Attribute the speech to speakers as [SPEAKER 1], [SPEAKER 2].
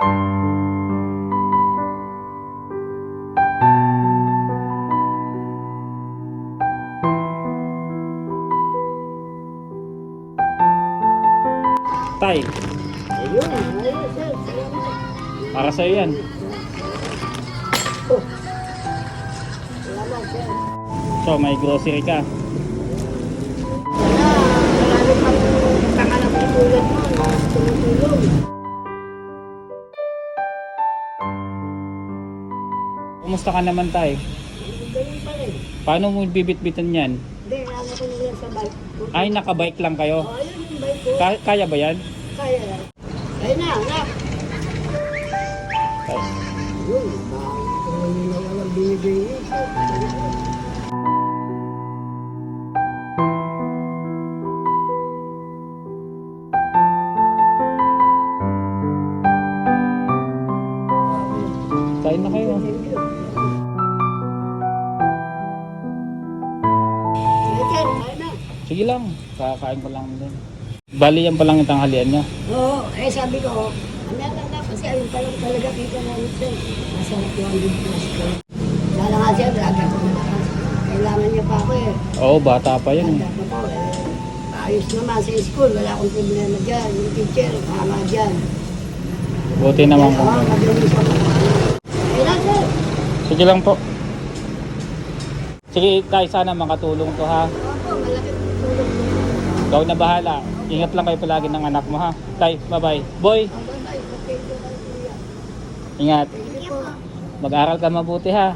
[SPEAKER 1] Tay, para sa'yo yan. So, may grocery ka.
[SPEAKER 2] Sana, marami pang pangalap na tulad mo
[SPEAKER 1] Kumusta ka naman, Tay?
[SPEAKER 2] Ganun pa rin.
[SPEAKER 1] Paano mo bibit-bitan yan?
[SPEAKER 2] Hindi, ano ko nila sa bike.
[SPEAKER 1] Ay, nakabike lang kayo.
[SPEAKER 2] Oh, ayun yung bike ko.
[SPEAKER 1] Ka- kaya ba yan?
[SPEAKER 2] Kaya lang. Ayun na, anak. Yun, bakit nila walang binibigay
[SPEAKER 1] Kain na kayo.
[SPEAKER 2] Sige, na.
[SPEAKER 1] Lang, kakain ko lang din. Bali yan pa lang yung tanghalian nyo.
[SPEAKER 2] Oo, eh sabi ko, ang meron na kasi ayun pa lang talaga kita sir. Masarap yung ang plus ko. Lala nga siya, vlogger ko malakas. Kailangan niya pa ako eh.
[SPEAKER 1] Oo, bata pa yun.
[SPEAKER 2] Tanda pa po eh. Ayos naman sa school, wala akong problema dyan. Yung teacher, tama dyan.
[SPEAKER 1] Buti naman
[SPEAKER 2] Oo,
[SPEAKER 1] kung...
[SPEAKER 2] madaling sa mga?
[SPEAKER 1] Sige lang po. Sige, Tay, sana makatulong to ha.
[SPEAKER 2] Opo, malaki tulong.
[SPEAKER 1] Ikaw na bahala. Ingat lang kayo palagi ng anak mo ha. Tay, bye-bye. Boy, ingat. Mag-aral ka mabuti ha.